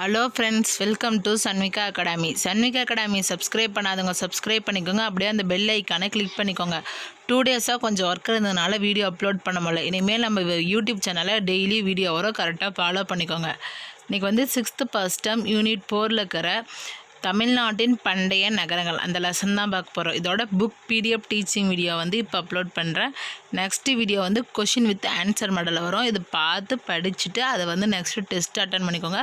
Hello friends welcome to Sanvika academy Sanvika academy subscribe பண்ணாதவங்க subscribe பண்ணிக்கோங்க. அப்படியே அந்த பெல் ஐக்கானை கிளிக் பண்ணிக்கோங்க. டூ டேஸாக கொஞ்சம் ஒர்க் இருந்ததுனால வீடியோ அப்லோட் பண்ண முடியல. இனிமேல் நம்ம யூடியூப் சேனலை டெய்லி வீடியோ வரும். கரெக்டாக ஃபாலோ பண்ணிக்கோங்க. இன்றைக்கி வந்து சிக்ஸ்த்து ஃபஸ்ட் டம் யூனிட் ஃபோரில் இருக்கிற தமிழ்நாட்டின் பண்டைய நகரங்கள். அந்த லெசன் தான் பார்க்க போகிறோம் இதோட புக் பிடிஎஃப் டீச்சிங் வீடியோ வந்து இப்போ அப்லோட் பண்ணுறேன் நெக்ஸ்ட் வீடியோ வந்து கொஷின் வித் ஆன்சர் மாடலில் வரும். இது பார்த்து படிச்சுட்டு அதை வந்து நெக்ஸ்ட்டு டெஸ்ட் அட்டன் பண்ணிக்கோங்க.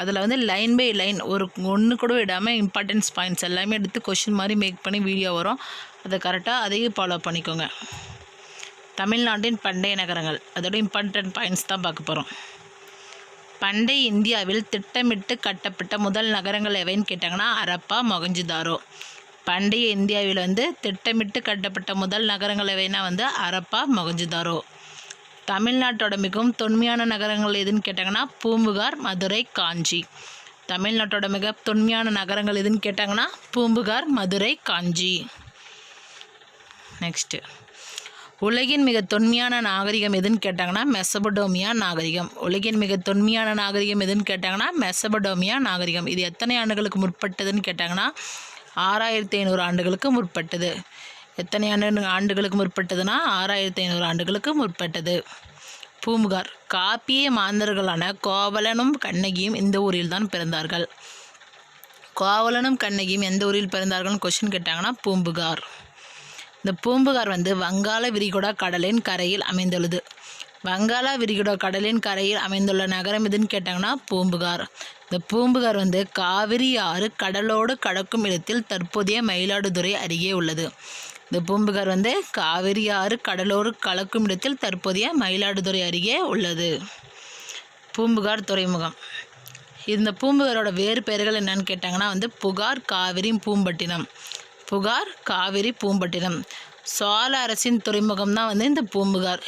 அதில் வந்து லைன் பை லைன் ஒரு ஒன்று கூட விடாமல் இம்பார்ட்டன்ஸ் பாயிண்ட்ஸ் எல்லாமே எடுத்து கொஷின் மாதிரி மேக் பண்ணி வீடியோ வரும். அதை கரெக்டாக அதையும் ஃபாலோ பண்ணிக்கோங்க. தமிழ்நாட்டின் பண்டைய நகரங்கள் அதோட இம்பார்ட்டன்ட் பாயிண்ட்ஸ் தான் பார்க்க போகிறோம் பண்டைய இந்தியாவில் திட்டமிட்டு கட்டப்பட்ட முதல் நகரங்கள் எவைன்னு கேட்டாங்கன்னா அரப்பா மொகஞ்சுதாரோ. பண்டைய இந்தியாவில் வந்து திட்டமிட்டு கட்டப்பட்ட முதல் நகரங்கள் எவைன்னா வந்து அரப்பா மொகஞ்சுதாரோ. தமிழ்நாட்டோட மிகவும் தொன்மையான நகரங்கள் எதுன்னு கேட்டாங்கன்னா பூம்புகார் மதுரை காஞ்சி. தமிழ்நாட்டோட மிக தொன்மையான நகரங்கள் எதுன்னு கேட்டாங்கன்னா பூம்புகார் மதுரை காஞ்சி. நெக்ஸ்ட்டு உலகின் மிக தொன்மையான நாகரிகம் எதுன்னு கேட்டாங்கன்னா மெசபடோமியா நாகரிகம். உலகின் மிக தொன்மையான நாகரிகம் எதுன்னு கேட்டாங்கன்னா மெசபடோமியா நாகரிகம். இது எத்தனை ஆண்டுகளுக்கு முற்பட்டதுன்னு கேட்டாங்கன்னா ஆறாயிரத்தி ஐநூறு ஆண்டுகளுக்கு முற்பட்டது. எத்தனை ஆண்டு ஆண்டுகளுக்கு முற்பட்டதுன்னா ஆறாயிரத்தி ஐநூறு ஆண்டுகளுக்கு முற்பட்டது. பூம்புகார். காப்பிய மாந்தர்களான கோவலனும் கண்ணகியும் இந்த ஊரில் தான் பிறந்தார்கள். கோவலனும் கண்ணகியும் எந்த ஊரில் பிறந்தார்கள்னு கொஷின் கேட்டாங்கன்னா பூம்புகார். இந்த பூம்புகார் வந்து வங்காள விரிகுடா கடலின் கரையில் அமைந்துள்ளது. வங்காள விரிகுடா கடலின் கரையில் அமைந்துள்ள நகரம் எதுன்னு கேட்டாங்கன்னா பூம்புகார். இந்த பூம்புகார் வந்து காவிரி ஆறு கடலோடு கடக்கும் இடத்தில் தற்போதைய மயிலாடுதுறை அருகே உள்ளது. இந்த பூம்புகார் வந்து காவிரி ஆறு கடலோடு கலக்கும் இடத்தில் தற்போதைய மயிலாடுதுறை அருகே உள்ளது. பூம்புகார் துறைமுகம். இந்த பூம்புகாரோட வேறு பெயர்கள் என்னன்னு கேட்டாங்கன்னா வந்து புகார் காவிரி பூம்பட்டினம். புகார் காவிரி பூம்பட்டினம். சோழ அரசின் துறைமுகம் தான் வந்து இந்த பூம்புகார்.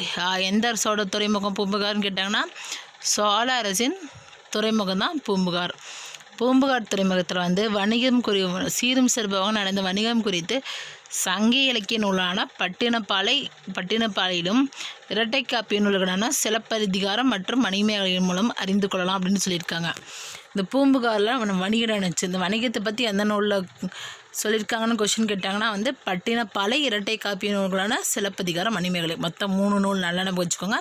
எந்த அரசோட துறைமுகம் பூம்புகார்னு கேட்டாங்கன்னா சோழ அரசின் துறைமுகம் தான் பூம்புகார். பூம்புகார் துறைமுகத்தில் வந்து வணிகம் குறி சீரும் சிறப்பாக நடந்த வணிகம் குறித்து சங்க இலக்கிய நூலான பட்டினப்பாலை பட்டினப்பாலையிலும் இரட்டை காப்பிய நூல்களான சிலப்பதிகாரம் மற்றும் மணிமேகலையின் மூலம் அறிந்து கொள்ளலாம் அப்படின்னு சொல்லியிருக்காங்க. இந்த பூம்புகாரில் வணிகம் நினச்சி இந்த வணிகத்தை பற்றி எந்த நூலில் சொல்லியிருக்காங்கன்னு கொஷின் கேட்டாங்கன்னா வந்து பட்டினப்பாலை இரட்டை காப்பிய நூல்களான சிலப்பதிகாரம் மணிமேகலை. மொத்தம் மூணு நூல் நல்ல வச்சுக்கோங்க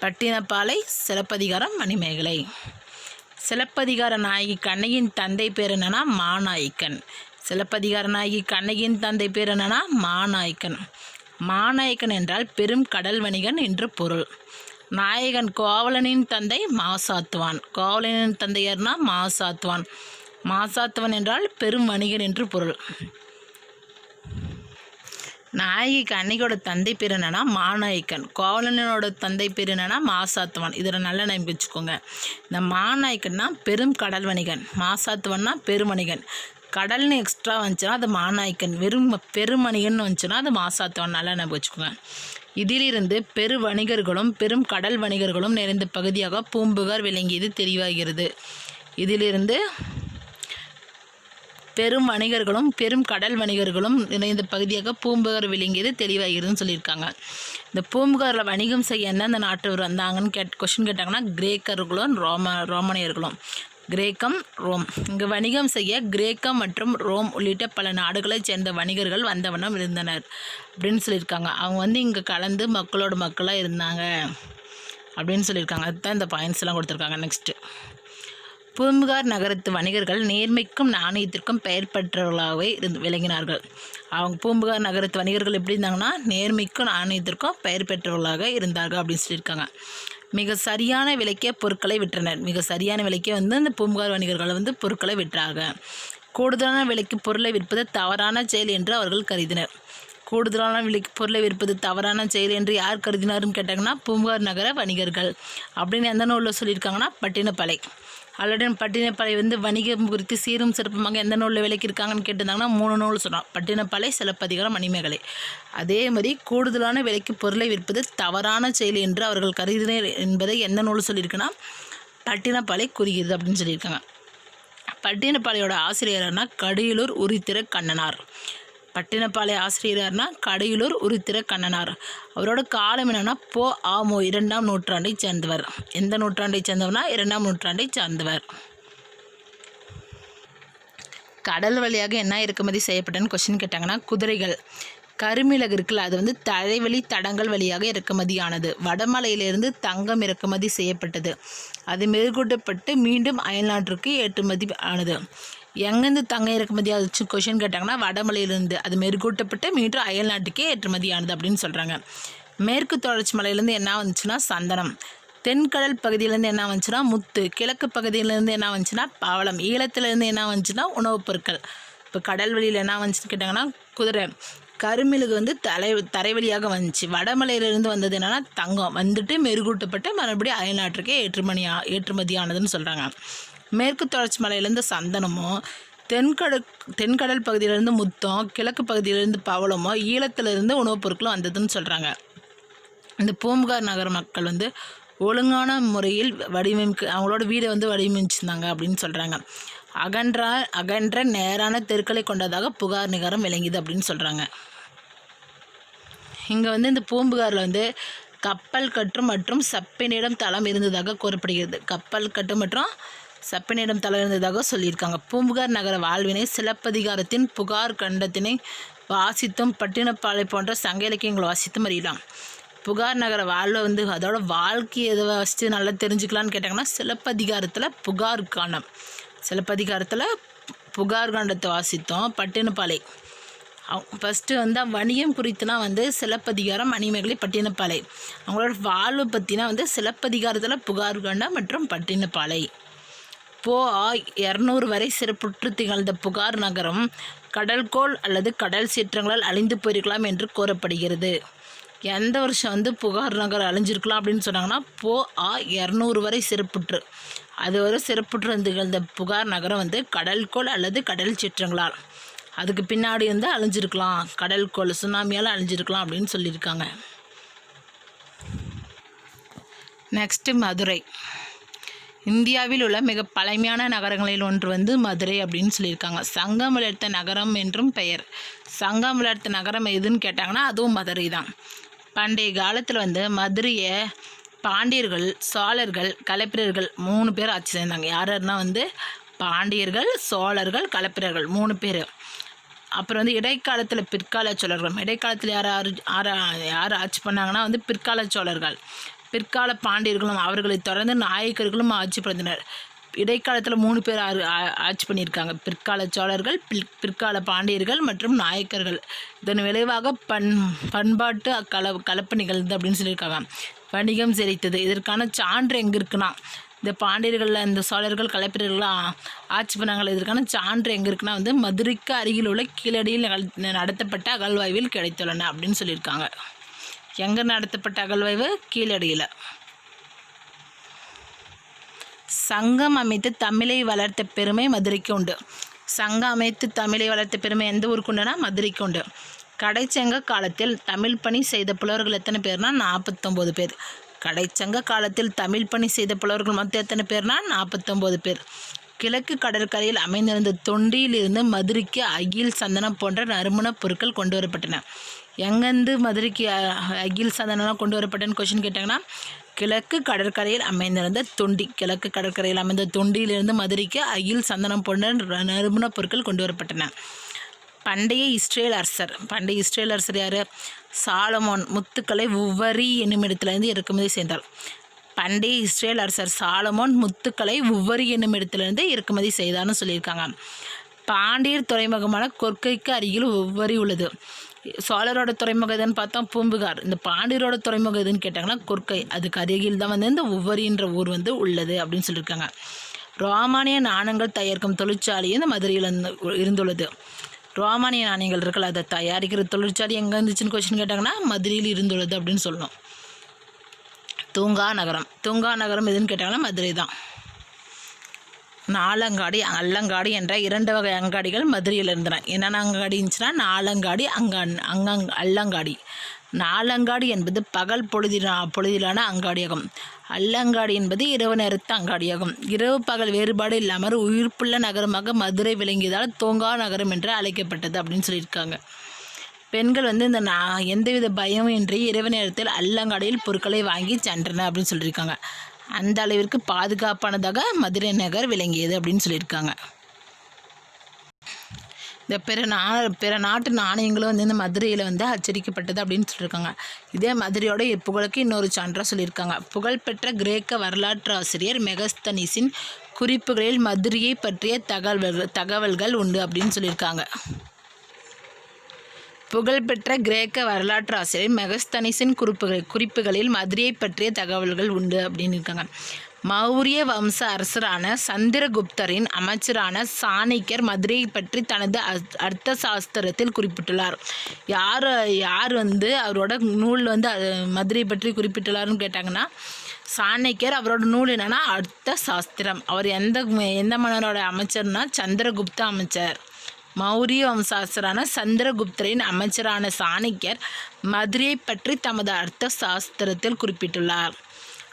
பட்டினப்பாலை சிலப்பதிகாரம் மணிமேகலை. சிலப்பதிகார நாயகி கண்ணகியின் தந்தை பேர் என்னன்னா மாநாயக்கன். சிலப்பதிகார நாயகி கண்ணகியின் தந்தை பேர் என்னன்னா மாநாயக்கன். மாநாயக்கன் என்றால் பெரும் கடல் வணிகன் என்று பொருள். நாயகன் கோவலனின் தந்தை மாசாத்துவான் கோவலனின் தந்தையர்னா மாசாத்துவான் மாசாத்துவன் என்றால் பெரும் வணிகன் என்று பொருள். நாயகிக்கு அன்னைக்கோட தந்தை பேர் என்னன்னா மாநாயக்கன். கோவலனோட தந்தை பேர் என்னன்னா மாசாத்துவன். இதில் நல்ல நம்பி வச்சுக்கோங்க. இந்த மாநாயக்கன்னா பெரும் கடல் வணிகன். மாசாத்துவன்னா பெருமணிகன் கடல்னு எக்ஸ்ட்ரா வந்துச்சுன்னா அது மாநாயக்கன். வெறும் பெருமணிகன் வந்துச்சுன்னா அது மாசாத்துவன். நல்ல நேம் வச்சுக்கோங்க. இதிலிருந்து பெரு வணிகர்களும் பெரும் கடல் வணிகர்களும் நிறைந்த பகுதியாக பூம்புகார் விளங்கியது தெளிவாகிறது. இதிலிருந்து பெரும் வணிகர்களும் பெரும் கடல் வணிகர்களும் நிறைந்த பகுதியாக பூம்புகார் விளங்கியது தெளிவாகிறதுன்னு சொல்லியிருக்காங்க. இந்த பூம்புகாரில் வணிகம் செய்ய என்ன அந்த நாட்டவர் வந்தாங்கன்னு கேட் கொஷின் கேட்டாங்கன்னா கிரேக்கர்களும் ரோம ரோமனியர்களும். கிரேக்கம் ரோம். இங்கு வணிகம் செய்ய கிரேக்கம் மற்றும் ரோம் உள்ளிட்ட பல நாடுகளைச் சேர்ந்த வணிகர்கள் வந்தவனம் இருந்தனர் அப்படின்னு சொல்லியிருக்காங்க. அவங்க வந்து இங்கே கலந்து மக்களோட மக்களாக இருந்தாங்க அப்படின்னு சொல்லியிருக்காங்க. அதுதான் இந்த பாயிண்ட்ஸ்லாம் கொடுத்துருக்காங்க. நெக்ஸ்ட்டு பூம்புகார் நகரத்து வணிகர்கள் நேர்மைக்கும் நாணயத்திற்கும் பெயர் பெற்றவர்களாகவே இருந்து விளங்கினார்கள். அவங்க பூம்புகார் நகரத்து வணிகர்கள் எப்படி இருந்தாங்கன்னா நேர்மைக்கும் நாணயத்திற்கும் பெயர் பெற்றவர்களாக இருந்தார்கள் அப்படின்னு சொல்லியிருக்காங்க. மிக சரியான விலைக்கே பொருட்களை விற்றனர். மிக சரியான விலைக்கே வந்து அந்த பூம்புகார் வணிகர்கள் வந்து பொருட்களை விற்றாங்க. கூடுதலான விலைக்கு பொருளை விற்பது தவறான செயல் என்று அவர்கள் கருதினர். கூடுதலான விலைக்கு பொருளை விற்பது தவறான செயல் என்று யார் கருதினார்னு கேட்டாங்கன்னா பூம்புகார் நகர வணிகர்கள் அப்படின்னு எந்த நூலில் சொல்லியிருக்காங்கன்னா பட்டினப்பாலை. ஆல்ரெடி பட்டினப்பாலை வந்து வணிகம் குறித்து சீரும் சிறப்புமாக எந்த நூலில் விலைக்கு இருக்காங்கன்னு கேட்டிருந்தாங்கன்னா மூணு நூல் சொன்னோம் பட்டினப்பாலை சிலப்பதிகாரம் மணிமேகலை. அதே மாதிரி கூடுதலான விலைக்கு பொருளை விற்பது தவறான செயல் என்று அவர்கள் கருதினர் என்பதை எந்த நூல் சொல்லியிருக்குன்னா பட்டினப்பாலை கூறுகிறது அப்படின்னு சொல்லியிருக்காங்க. பட்டினப்பாளையோட ஆசிரியர்னா கடியலூர் உரித்திர கண்ணனார். பட்டினப்பாளைய ஆசிரியர்னா கடையிலூர் உருத்திர கண்ணனார். அவரோட காலம் என்னன்னா போ ஆமோ இரண்டாம் நூற்றாண்டை சேர்ந்தவர். எந்த நூற்றாண்டை சேர்ந்தவர்னா இரண்டாம் நூற்றாண்டை சார்ந்தவர். கடல் வழியாக என்ன இறக்குமதி செய்யப்பட்டன்னு கொஸ்டின் கேட்டாங்கன்னா குதிரைகள். கருமிளகு இருக்குல்ல அது வந்து தலைவழி தடங்கள் வழியாக இறக்குமதியானது. வடமலையிலிருந்து தங்கம் இறக்குமதி செய்யப்பட்டது. அது மெருகூட்டப்பட்டு மீண்டும் அயல்நாட்டிற்கு ஏற்றுமதி ஆனது. எங்கேருந்து தங்கம் இறக்குமதி ஆச்சு கொஷின் கேட்டாங்கன்னா வடமலையிலிருந்து. அது மெருகூட்டப்பட்டு மீண்டும் அயல்நாட்டுக்கே ஏற்றுமதி ஆனது அப்படின்னு சொல்கிறாங்க மேற்கு தொடர்ச்சி மலையிலேருந்து என்ன வந்துச்சுன்னா சந்தனம். தென்கடல் பகுதியிலேருந்து என்ன வந்துச்சுன்னா முத்து. கிழக்கு பகுதியிலேருந்து என்ன வந்துச்சுன்னா பவளம். ஈழத்துலேருந்து என்ன வந்துச்சுன்னா உணவுப் பொருட்கள். இப்போ கடல் வழியில் என்ன வந்துச்சுன்னு கேட்டாங்கன்னா குதிரை. கருமிழுகு வந்து தலை தரைவழியாக வந்துச்சு. வடமலையிலிருந்து வந்தது என்னென்னா தங்கம். வந்துட்டு மெருகூட்டப்பட்டு மறுபடியும் அயல்நாட்டுக்கே ஏற்றுமணி ஏற்றுமதி ஆனதுன்னு சொல்கிறாங்க மேற்கு தொடர்ச்சி மலையிலேருந்து சந்தனமும் தென்கடல் தென்கடல் பகுதியிலேருந்து முத்தம் கிழக்கு பகுதியிலேருந்து பவளமோ ஈழத்திலிருந்து உணவுப் பொருட்களும் வந்ததுன்னு சொல்கிறாங்க இந்த பூம்புகார் நகர மக்கள் வந்து ஒழுங்கான முறையில் வடிவமைக்க அவங்களோட வீடை வந்து வடிவமைச்சிருந்தாங்க அப்படின்னு சொல்கிறாங்க அகன்ற அகன்ற நேரான தெருக்களை கொண்டதாக புகார் நிகரம் விளங்கியது அப்படின்னு சொல்கிறாங்க இங்கே வந்து இந்த பூம்புகாரில் வந்து கப்பல் கட்டு மற்றும் சப்பினிடம் தளம் இருந்ததாக கூறப்படுகிறது. கப்பல் கட்டு மற்றும் சப்பினிடம் தலையிருந்ததாக சொல்லியிருக்காங்க. பூம்புகார் நகர வாழ்வினை சிலப்பதிகாரத்தின் புகார் கண்டத்தினை வாசித்தும் பட்டினப்பாலை போன்ற சங்க இலக்கியங்கள் வாசித்தும் அறியலாம். புகார் நகர வாழ்வை வந்து அதோட வாழ்க்கை எதை வச்சு நல்லா தெரிஞ்சுக்கலான்னு கேட்டாங்கன்னா சிலப்பதிகாரத்தில் புகார் காண்டம். சிலப்பதிகாரத்தில் புகார் காண்டத்தை வாசித்தோம் பட்டினப்பாலை. ஃபஸ்ட்டு வந்து வணிகம் குறித்துனா வந்து சிலப்பதிகாரம் மணிமேகலை பட்டினப்பாலை. அவங்களோட வாழ்வு பற்றினா வந்து சிலப்பதிகாரத்தில் புகார் காண்டம் மற்றும் பட்டினப்பாலை. போ ஆ இரநூறு வரை சிறப்புற்று திகழ்ந்த புகார் நகரம் கடல்கோள் அல்லது கடல் சீற்றங்களால் அழிந்து போயிருக்கலாம் என்று கூறப்படுகிறது. எந்த வருஷம் வந்து புகார் நகர் அழிஞ்சிருக்கலாம் அப்படின்னு சொன்னாங்கன்னா போ ஆ இரநூறு வரை சிறப்புற்று. அது வரை சிறப்புற்று திகழ்ந்த புகார் நகரம் வந்து கடல்கோள் அல்லது கடல் சீற்றங்களால். அதுக்கு பின்னாடி வந்து அழிஞ்சிருக்கலாம். கடல்கோள் சுனாமியால் அழிஞ்சிருக்கலாம் அப்படின்னு சொல்லியிருக்காங்க. நெக்ஸ்ட்டு மதுரை. இந்தியாவில் உள்ள மிக பழமையான நகரங்களில் ஒன்று வந்து மதுரை அப்படின்னு சொல்லியிருக்காங்க. சங்கம் வளர்த்த நகரம் என்றும் பெயர். சங்கம் வளர்த்த நகரம் எதுன்னு கேட்டாங்கன்னா அதுவும் மதுரை தான். பண்டைய காலத்தில் வந்து மதுரையை பாண்டியர்கள் சோழர்கள் கலப்பிரர்கள் மூணு பேர் ஆட்சி செய்தாங்க யார் யாருன்னா வந்து பாண்டியர்கள் சோழர்கள் கலப்பிரர்கள் மூணு பேர். அப்புறம் வந்து இடைக்காலத்தில் பிற்கால சோழர்கள். இடைக்காலத்தில் யார் யார் யார் யார் ஆட்சி பண்ணாங்கன்னா வந்து பிற்கால சோழர்கள். பிற்கால பாண்டியர்களும் அவர்களை தொடர்ந்து நாயக்கர்களும் ஆட்சி புரிந்தனர். இடைக்காலத்தில் மூணு பேர் ஆறு ஆட்சி பண்ணியிருக்காங்க. பிற்கால சோழர்கள் பிற்கால பாண்டியர்கள் மற்றும் நாயக்கர்கள். இதன் விளைவாக பண் பண்பாட்டு கல கலப்பு நிகழ்ந்து அப்படின்னு சொல்லியிருக்காங்க. வணிகம் செழித்தது. இதற்கான சான்று எங்கே இருக்குன்னா இந்த பாண்டியர்களில் இந்த சோழர்கள் கலப்பிரர்கள்லாம் ஆட்சி பண்ணாங்களே இதற்கான சான்று எங்கே இருக்குன்னா வந்து மதுரைக்கு அருகில் உள்ள கீழடியில் நடத்தப்பட்ட அகழ்வாய்வில் கிடைத்துள்ளன அப்படின்னு சொல்லியிருக்காங்க. எங்கே நடத்தப்பட்ட அகழ்வாய்வு கீழடியில். சங்கம் அமைத்து தமிழை வளர்த்த பெருமை மதுரைக்கு உண்டு. சங்கம் அமைத்து தமிழை வளர்த்த பெருமை எந்த ஊருக்கு உண்டுனா மதுரைக்கு உண்டு. கடைச்சங்க காலத்தில் தமிழ் பணி செய்த புலவர்கள் எத்தனை பேர்னா? நாற்பத்தொம்போது பேர். கடைச்சங்க காலத்தில் தமிழ் பணி செய்த புலவர்கள் மொத்தம் எத்தனை பேர்னா? நாற்பத்தொம்போது பேர். கிழக்கு கடற்கரையில் அமைந்திருந்த தொண்டியிலிருந்து மதுரைக்கு அகில் சந்தனம் போன்ற நறுமணப் பொருட்கள் கொண்டு வரப்பட்டன எங்கேருந்து மதுரைக்கு அகில் சந்தனம்லாம் கொண்டு வரப்பட்டேன்னு கொஷின் கேட்டாங்கன்னா கிழக்கு கடற்கரையில் அமைந்திருந்த தொண்டி கிழக்கு கடற்கரையில் அமைந்த தொண்டியிலிருந்து மதுரைக்கு அகில் சந்தனம் போன்ற நறுமணப் பொருட்கள் கொண்டு வரப்பட்டன பண்டைய இஸ்ரேல் அரசர் பண்டைய இஸ்ரேல் அரசர் யார்? சாலமோன் முத்துக்களை உவரி என்னும் இடத்துலேருந்து இறக்குமதி செய்தார். பண்டைய இஸ்ரேல் அரசர் சாலமோன் முத்துக்களை ஒவ்வொரு என்னும் இடத்திலிருந்து இறக்குமதி செய்தான்னு சொல்லியிருக்காங்க. பாண்டியர் துறைமுகமான கொற்கைக்கு அருகில் ஒவ்வொரு உள்ளது. சோழரோட துறைமுகம் எதுன்னு பார்த்தா பூம்புகார். இந்த பாண்டியரோட துறைமுகம் எதுன்னு கேட்டாங்கன்னா கொற்கை அதுக்கு அருகில் தான் வந்து இந்த உவ்வரின்ற ஊர் வந்து உள்ளது அப்படின்னு சொல்லியிருக்காங்க. ரோமானிய நாணயங்கள் தயாரிக்கும் தொழிற்சாலையும் இந்த மதுரையில் இருந்து- இருந்துள்ளது. ரோமானிய நாணயங்கள் இருக்குல்ல அதை தயாரிக்கிற தொழிற்சாலை எங்கே இருந்துச்சுன்னு கொஸ்டின் கேட்டாங்கன்னா மதுரையில் இருந்துள்ளது அப்படின்னு சொல்லணும். தூங்கா நகரம். தூங்கா நகரம் எதுன்னு கேட்டாங்கன்னா மதுரை தான். நாலங்காடி அல்லங்காடி என்ற இரண்டு வகை அங்காடிகள் மதுரையில் இருந்தன. என்னென்ன அங்காடி இருந்துச்சுன்னா நாலங்காடி அங்கா அங்கங் அல்லங்காடி. நாலங்காடி என்பது பகல் பொழுதிலா பொழுதிலான அங்காடியாகும். அல்லங்காடி என்பது இரவு நேரத்து அங்காடியாகும். இரவு பகல் வேறுபாடு இல்லாமல் உயிர்ப்புள்ள நகரமாக மதுரை விளங்கியதால் தூங்கா நகரம் என்று அழைக்கப்பட்டது அப்படின்னு சொல்லியிருக்காங்க. பெண்கள் வந்து இந்த நான் எந்தவித பயமும் இன்றி இரவு நேரத்தில் அல்லங்கடையில் பொருட்களை வாங்கி சென்றனர் அப்படின்னு சொல்லியிருக்காங்க. அந்த அளவிற்கு பாதுகாப்பானதாக மதுரை நகர் விளங்கியது அப்படின்னு சொல்லியிருக்காங்க. இந்த பிற நா பிற நாட்டு நாணயங்களும் வந்து இந்த மதுரையில் வந்து அச்சடிக்கப்பட்டது அப்படின்னு சொல்லியிருக்காங்க. இதே மதுரையோட புகழுக்கு இன்னொரு சான்றாக சொல்லியிருக்காங்க. புகழ்பெற்ற கிரேக்க வரலாற்று ஆசிரியர் மெகஸ்தனிஸின் குறிப்புகளில் மதுரையை பற்றிய தகவல்கள் தகவல்கள் உண்டு அப்படின்னு சொல்லியிருக்காங்க. புகழ்பெற்ற கிரேக்க வரலாற்று ஆசிரியர் மெகஸ்தனிஸின் குறிப்புகள் குறிப்புகளில் மதுரையை பற்றிய தகவல்கள் உண்டு அப்படின்னு இருக்காங்க. மௌரிய வம்ச அரசரான சந்திரகுப்தரின் அமைச்சரான சாணக்கியர் மதுரையை பற்றி தனது அர்த்த சாஸ்திரத்தில் குறிப்பிட்டுள்ளார். யார் யார் வந்து அவரோட நூல் வந்து அஹ், மதுரை பற்றி குறிப்பிட்டுள்ளார்னு கேட்டாங்கன்னா சாணக்கியர் அவரோட நூல் என்னென்னா அர்த்த சாஸ்திரம் அவர் எந்த எந்த மன்னரோட அமைச்சர்னா சந்திரகுப்த அமைச்சர். மௌரிய வம்சாசரான சந்திரகுப்தரின் அமைச்சரான சாணக்கியர் மதுரையை பற்றி தமது அர்த்த சாஸ்திரத்தில் குறிப்பிட்டுள்ளார்.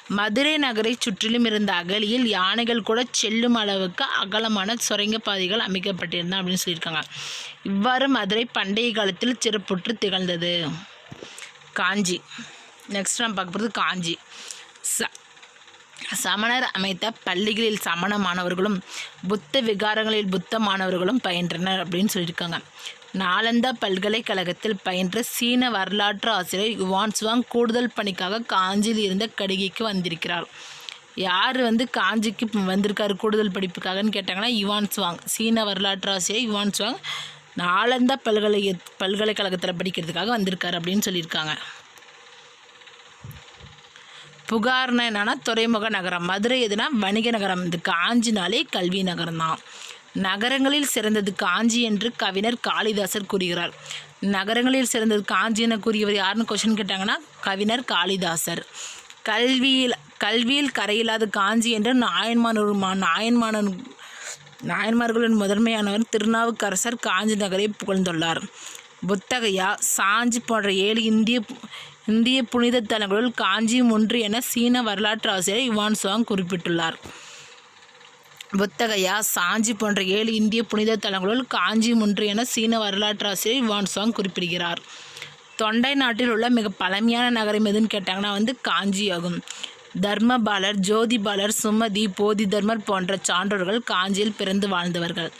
மதுரை நகரை சுற்றிலும் இருந்த அகழியில் யானைகள் கூட செல்லும் அளவுக்கு அகலமான சுரங்கப்பாதைகள் அமைக்கப்பட்டிருந்தன அப்படின்னு சொல்லியிருக்காங்க. இவ்வாறு மதுரை பண்டைய காலத்தில் சிறப்புற்று திகழ்ந்தது. காஞ்சி. நெக்ஸ்ட் நம்ம பார்க்க போகிறது காஞ்சி. ச சமணர் அமைத்த பள்ளிகளில் சமண மாணவர்களும் புத்த விகாரங்களில் புத்த மாணவர்களும் பயின்றனர் அப்படின்னு சொல்லியிருக்காங்க. நாலந்தா பல்கலைக்கழகத்தில் பயின்ற சீன வரலாற்று ஆசிரியர் யுவான் சுவாங் கூடுதல் பணிக்காக காஞ்சியில் இருந்த கடிகைக்கு வந்திருக்கிறார். யார் வந்து காஞ்சிக்கு வந்திருக்காரு கூடுதல் படிப்புக்காகன்னு கேட்டாங்கன்னா யுவான் சுவாங். சீன வரலாற்று ஆசிரியர் யுவான் சுவாங் நாலந்தா பல்கலை பல்கலைக்கழகத்தில் படிக்கிறதுக்காக வந்திருக்காரு அப்படின்னு சொல்லியிருக்காங்க. புகார்னா என்னென்னா துறைமுக நகரம். மதுரை எதுனா வணிக நகரம். இந்த காஞ்சினாலே கல்வி நகரம் தான் நகரங்களில் சிறந்தது காஞ்சி என்று கவிஞர் காளிதாசர் கூறுகிறார். நகரங்களில் சிறந்தது காஞ்சி என கூறியவர் யாருன்னு கொஸ்டின் கேட்டாங்கன்னா கவிஞர் காளிதாசர். கல்வியில் கல்வியில் கரையில்லாத காஞ்சி என்று நாயன்மானூர் நாயன்மானன் நாயன்மார்களின் முதன்மையானவர் திருநாவுக்கரசர் காஞ்சி நகரை புகழ்ந்துள்ளார். புத்தகையா சாஞ்சி போன்ற ஏழு இந்திய இந்திய புனித தலங்களுள் காஞ்சியும் ஒன்று என சீன வரலாற்று ஆசிரியர் யுவான் சுவாங் குறிப்பிட்டுள்ளார். புத்தகையா சாஞ்சி போன்ற ஏழு இந்திய புனித தலங்களுள் காஞ்சி ஒன்று என சீன வரலாற்று ஆசிரியர் யுவான் சுவாங் குறிப்பிடுகிறார். தொண்டை நாட்டில் உள்ள மிக பழமையான நகரம் எதுன்னு கேட்டாங்கன்னா வந்து காஞ்சி ஆகும் தர்மபாலர் ஜோதிபாலர் சுமதி போதி தர்மர் போன்ற சான்றோர்கள் காஞ்சியில் பிறந்து வாழ்ந்தவர்கள்.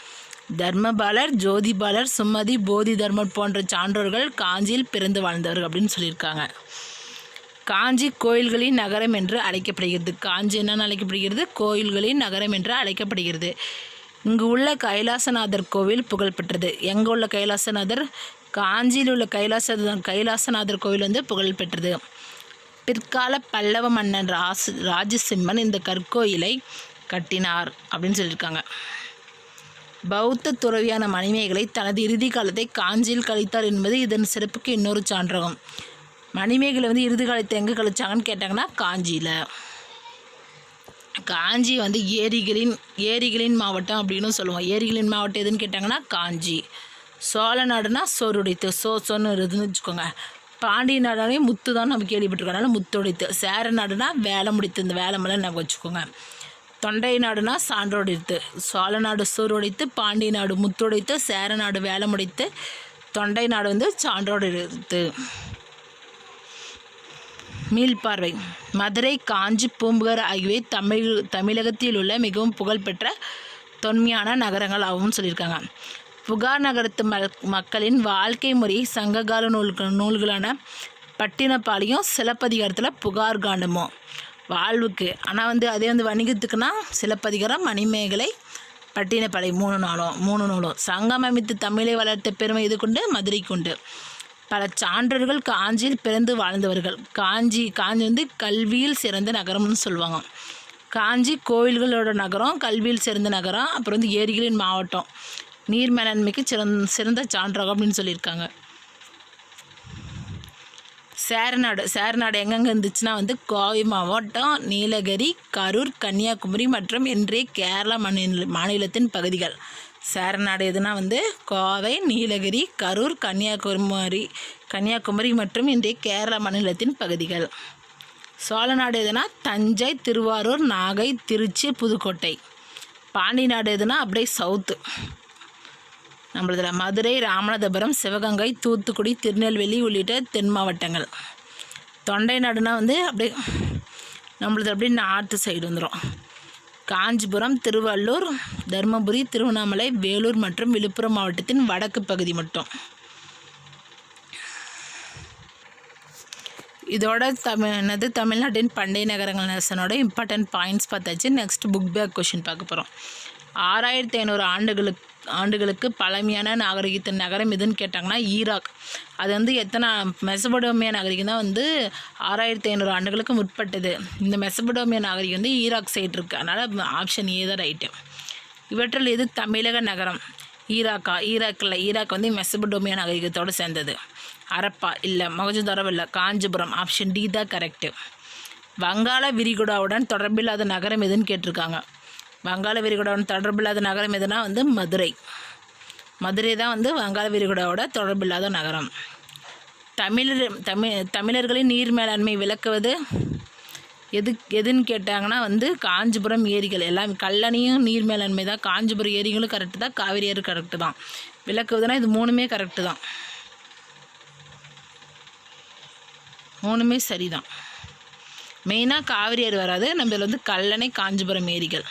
தர்மபாலர் ஜோதிபாலர் சுமதி போதி தர்மர் போன்ற சான்றோர்கள் காஞ்சியில் பிறந்து வாழ்ந்தவர்கள் அப்படின்னு சொல்லியிருக்காங்க. காஞ்சி கோயில்களின் நகரம் என்று அழைக்கப்படுகிறது. காஞ்சி என்னென்னு அழைக்கப்படுகிறது? கோயில்களின் நகரம் என்று அழைக்கப்படுகிறது. இங்கு உள்ள கைலாசநாதர் கோவில் புகழ்பெற்றது. எங்கே உள்ள கைலாசநாதர்? காஞ்சியில் உள்ள கைலாச கைலாசநாதர் கோவில் வந்து புகழ்பெற்றது. பிற்கால பல்லவ மன்னன் ராசு ராஜசிம்மன் இந்த கற்கோயிலை கட்டினார் அப்படின்னு சொல்லியிருக்காங்க. பௌத்த துறவியான மணிமேகலை தனது இறுதி காலத்தை காஞ்சியில் கழித்தார் என்பது இதன் சிறப்புக்கு இன்னொரு சான்றகம். மணிமேகலை வந்து இறுதி காலத்தை எங்கே கழிச்சாங்கன்னு கேட்டாங்கன்னா காஞ்சியில். காஞ்சி வந்து ஏரிகளின் ஏரிகளின் மாவட்டம் அப்படின்னு சொல்லுவோம். ஏரிகளின் மாவட்டம் எதுன்னு கேட்டாங்கன்னா காஞ்சி. சோழ நாடுனா சோறுடைத்து சோ சொன்னு இருதுன்னு வச்சுக்கோங்க. பாண்டிய நாடாலே முத்து தான் நம்ம கேள்விப்பட்டிருக்கோம். அதனால முத்துடைத்து. சேர நாடுனா வேலை முடித்து இந்த வேலை மேலே நம்ம வச்சுக்கோங்க. தொண்டை நாடுனா சான்றோடித்து சோழ நாடு சோறுடைத்து பாண்டிய நாடு முத்துடைத்து சேர நாடு வேலை முடித்து தொண்டை நாடு வந்து சான்றோடு மீள்பார்வை மதுரை காஞ்சி பூம்புகார் ஆகியவை தமிழ் தமிழகத்தில் உள்ள மிகவும் புகழ்பெற்ற தொன்மையான நகரங்கள் ஆகும் சொல்லியிருக்காங்க. புகார் நகரத்து மக்களின் வாழ்க்கை முறை சங்ககால நூல்கள் நூல்களான பட்டினப்பாளையும் சிலப்பதிகாரத்தில் புகார் காண்டமும் வாழ்வுக்கு. ஆனால் வந்து அதே வந்து வணிகத்துக்குன்னா சிலப்பதிகாரம் மணிமேகலை பட்டினப்பாளை மூணு நாளும் மூணு நூலும். சங்கம் அமைத்து தமிழை வளர்த்த பெருமை இது கொண்டு? மதுரைக்குண்டு பல சான்றோர்கள் காஞ்சியில் பிறந்து வாழ்ந்தவர்கள். காஞ்சி காஞ்சி வந்து கல்வியில் சிறந்த நகரம்னு சொல்லுவாங்க. காஞ்சி கோயில்களோட நகரம் கல்வியில் சிறந்த நகரம் அப்புறம் வந்து ஏரிகளின் மாவட்டம். நீர் மேலாண்மைக்கு சிறந்த சிறந்த சான்றகம் அப்படின்னு சொல்லியிருக்காங்க. சேரநாடு சேரநாடு எங்கெங்கே இருந்துச்சுன்னா வந்து கோவை மாவட்டம் நீலகிரி கரூர் கன்னியாகுமரி மற்றும் இன்றைய கேரளா மாநில மாநிலத்தின் பகுதிகள். சேரநாடு எதுனா வந்து கோவை நீலகிரி கரூர் கன்னியாகுமரி கன்னியாகுமரி மற்றும் இன்றைய கேரளா மாநிலத்தின் பகுதிகள். சோழநாடு எதுனா தஞ்சை திருவாரூர் நாகை திருச்சி புதுக்கோட்டை. பாண்டி நாடு எதுனா அப்படியே சவுத்து. நம்மளதில் மதுரை ராமநாதபுரம் சிவகங்கை தூத்துக்குடி திருநெல்வேலி உள்ளிட்ட தென் மாவட்டங்கள். தொண்டை நாடுனா வந்து அப்படியே நம்மளது அப்படியே நார்த்து சைடு வந்துடும் காஞ்சிபுரம் திருவள்ளூர் தருமபுரி திருவண்ணாமலை வேலூர் மற்றும் விழுப்புரம் மாவட்டத்தின் வடக்கு பகுதி மட்டும். இதோட தமிழ் என்னது தமிழ்நாட்டின் பண்டைய நகரங்கள் நேசனோட இம்பார்ட்டன்ட் பாயிண்ட்ஸ் பார்த்தாச்சு. நெக்ஸ்ட் புக் பேக் கொஷின் பார்க்க போகிறோம் ஆறாயிரத்தி ஐநூறு ஆண்டுகளுக்கு ஆண்டுகளுக்கு பழமையான நாகரிகத்தின் நகரம் எதுன்னு கேட்டாங்கன்னா ஈராக். அது வந்து எத்தனை மெசபடோமிய நாகரிகம் தான் வந்து ஆறாயிரத்தி ஐநூறு ஆண்டுகளுக்கு முற்பட்டது. இந்த மெசபடோமிய நாகரிகம் வந்து ஈராக் சைடு இருக்குது அதனால் ஆப்ஷன் ஏ தான் ரைட்டு இவற்றில் எது தமிழக நகரம்? ஈராக்கா? ஈராக்கில் ஈராக் வந்து மெசபடோமிய நாகரிகத்தோடு சேர்ந்தது. அரப்பா இல்லை மொகஜதாரம் இல்லை காஞ்சிபுரம். ஆப்ஷன் டி தான் கரெக்டு வங்காள விரிகுடாவுடன் தொடர்பில்லாத நகரம் எதுன்னு கேட்டிருக்காங்க. வங்காள விரிகுடாவுடன் தொடர்பில்லாத நகரம் எதுனா வந்து மதுரை. மதுரை தான் வந்து வங்காள விரிகுடாவோட தொடர்பில்லாத நகரம். தமிழர் தமிழ் தமிழர்களின் நீர் மேலாண்மை விளக்குவது எது எதுன்னு கேட்டாங்கன்னா வந்து காஞ்சிபுரம் ஏரிகள். எல்லாம் கல்லணையும் நீர் மேலாண்மை தான். காஞ்சிபுரம் ஏரிகளும் கரெக்டு தான். காவிரி ஏரி கரெக்டு தான். விளக்குவதுனா இது மூணுமே கரெக்டு தான். மூணுமே சரிதான். மெயினாக காவிரி ஏரி வராது. நம்ம இதில் வந்து கல்லணை காஞ்சிபுரம் ஏரிகள்.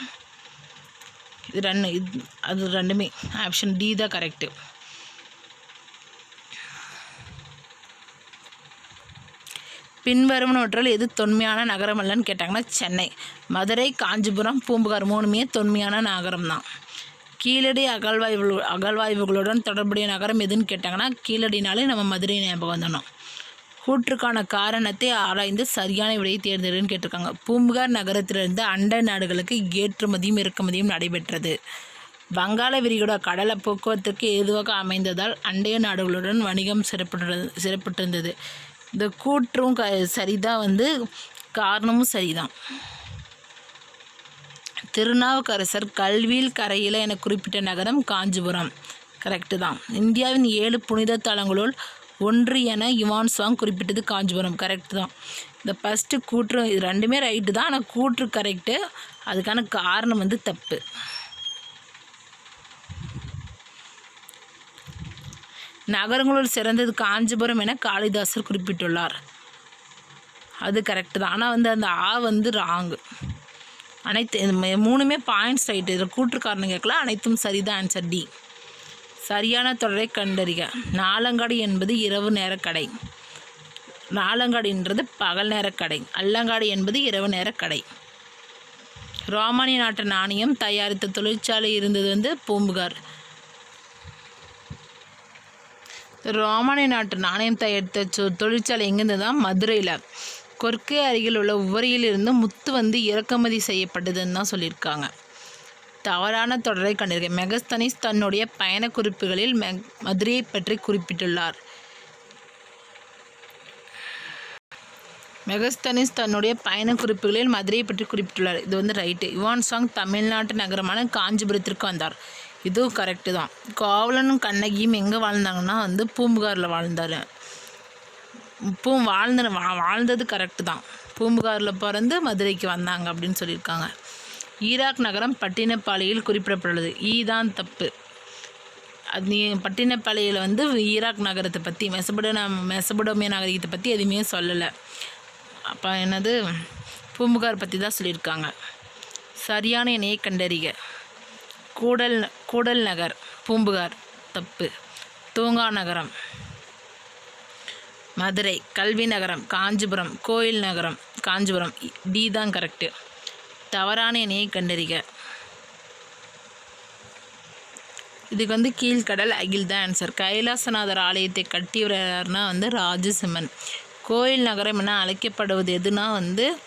இது ரெண்டு இது அது ரெண்டுமே. ஆப்ஷன் டி தான் கரெக்டு பின்வருவனவற்றில் எது தொன்மையான நகரம் அல்லன்னு கேட்டாங்கன்னா சென்னை. மதுரை காஞ்சிபுரம் பூம்புகார் மூணுமே தொன்மையான நகரம் தான் கீழடி அகழ்வாய்வு அகழ்வாய்வுகளுடன் தொடர்புடைய நகரம் எதுன்னு கேட்டாங்கன்னா கீழடினாலே நம்ம மதுரை ஞாபகம் வந்துடணும். கூற்றுக்கான காரணத்தை ஆராய்ந்து சரியான விடையை தேர்ந்தெடுன்னு கேட்டிருக்காங்க. பூம்புகார் நகரத்திலிருந்து அண்டை நாடுகளுக்கு ஏற்றுமதியும் இறக்குமதியும் நடைபெற்றது. வங்காள விரிகுடா கடலை போக்குவரத்துக்கு ஏதுவாக அமைந்ததால் அண்டைய நாடுகளுடன் வணிகம் சிறப்பிட்டு சிறப்பிட்டிருந்தது இந்த கூற்றும் க சரிதான் வந்து காரணமும் சரிதான். திருநாவுக்கரசர் கல்வியில் கரையில் என குறிப்பிட்ட நகரம் காஞ்சிபுரம். கரெக்டு தான். இந்தியாவின் ஏழு புனித தலங்களுள் ஒன்று என யுவான் சாங் குறிப்பிட்டது காஞ்சிபுரம். கரெக்ட் தான். இந்த ஃபஸ்ட்டு கூற்று இது ரெண்டுமே ரைட்டு தான். ஆனால் கூற்று கரெக்டு அதுக்கான காரணம் வந்து தப்பு. நகரங்களுள் சிறந்தது காஞ்சிபுரம் என காளிதாசர் குறிப்பிட்டுள்ளார். அது கரெக்டு தான். ஆனால் வந்து அந்த ஆ வந்து ராங்கு அனைத்து மூணுமே பாயிண்ட்ஸ் ரைட்டு இதில் கூற்று காரணம் கேட்கல. அனைத்தும் சரிதான் ஆன்சர் டி சரியான தொடரை கண்டறிக. நாலங்காடி என்பது இரவு நேர கடை. நாலங்காடின்றது பகல் நேர கடை. அல்லங்காடி என்பது இரவு நேர கடை. ரோமானிய நாட்டு நாணயம் தயாரித்த தொழிற்சாலை இருந்தது வந்து பூம்புகார். ரோமானிய நாட்டு நாணயம் தயாரித்த சொ- தொழிற்சாலை எங்கேருந்து தான் மதுரையில். கொற்கை அருகில் உள்ள உவரியிலிருந்து முத்து வந்து இறக்குமதி செய்யப்பட்டதுன்னு தான் சொல்லியிருக்காங்க. தவறான தொடரை கண்டிருக்கேன் மெகஸ்தனிஸ் தன்னுடைய பயண குறிப்புகளில் மெக் மதுரையை பற்றி குறிப்பிட்டுள்ளார். மெகஸ்தனிஸ் தன்னுடைய பயண குறிப்புகளில் மதுரையை பற்றி குறிப்பிட்டுள்ளார். இது வந்து ரைட்டு. யுவான் சாங் தமிழ்நாட்டு நகரமான காஞ்சிபுரத்திற்கு வந்தார். இதுவும் கரெக்டு தான். கோவலனும் கண்ணகியும் எங்கே வாழ்ந்தாங்கன்னா வந்து பூம்புகாரில் வாழ்ந்தார். பூ வாழ்ந்த வா வாழ்ந்தது கரெக்டு தான். பூம்புகாரில் பிறந்து மதுரைக்கு வந்தாங்க அப்படின்னு சொல்லியிருக்காங்க. ஈராக் நகரம் பட்டினப்பாளையில் குறிப்பிடப்பட்டுள்ளது. ஈ தான் தப்பு. அது நீ பட்டினப்பாளையில் வந்து ஈராக் நகரத்தை பற்றி மெசபடோ மெசபடோமிய நாகரிகத்தை பற்றி எதுவுமே சொல்லலை. அப்போ என்னது? பூம்புகார் பற்றி தான் சொல்லியிருக்காங்க. சரியான இணையை கண்டறிக. கூடல் கூடல் நகர் பூம்புகார் தப்பு. தூங்கா நகரம் மதுரை கல்வி நகரம் காஞ்சிபுரம் கோயில் நகரம் காஞ்சிபுரம். டி தான் கரெக்டு தவறான இணையை கண்டறிக. இதுக்கு வந்து கீழ்கடல் அகில் தான் ஆன்சர் கைலாசநாதர் ஆலயத்தை கட்டியவர்னா வந்து ராஜசிம்மன். கோயில் நகரம் என அழைக்கப்படுவது எதுனா வந்து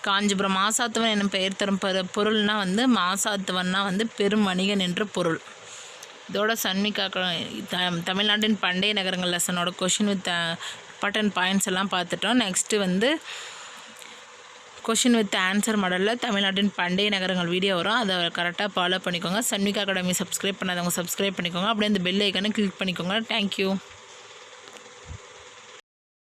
காஞ்சிபுரம். மாசாத்துவன் என்னும் பெயர் தரும் பொருள்னா வந்து மாசாத்துவன்னா வந்து பெரும் வணிகன் என்று பொருள். இதோட சன்மிகா த- தமிழ்நாட்டின் பண்டைய நகரங்கள் லெசனோட கொஷின் வித் பட்டன் பாயிண்ட்ஸ் எல்லாம் பார்த்துட்டோம். நெக்ஸ்ட்டு வந்து கொஷின் வித் ஆன்சர் மாடலில் தமிழ்நாட்டின் பண்டைய நகரங்கள் வீடியோ வரும். அதை கரெக்டாக ஃபாலோ பண்ணிக்கோங்க. சன்மிகா அகாடமி சப்ஸ்கிரைப் பண்ணாதவங்க சப்ஸ்கிரைப் பண்ணிக்கோங்க. அப்படியே இந்த பெல் ஐக்கனை கிளிக் பண்ணிக்கோங்க. தேங்க்யூ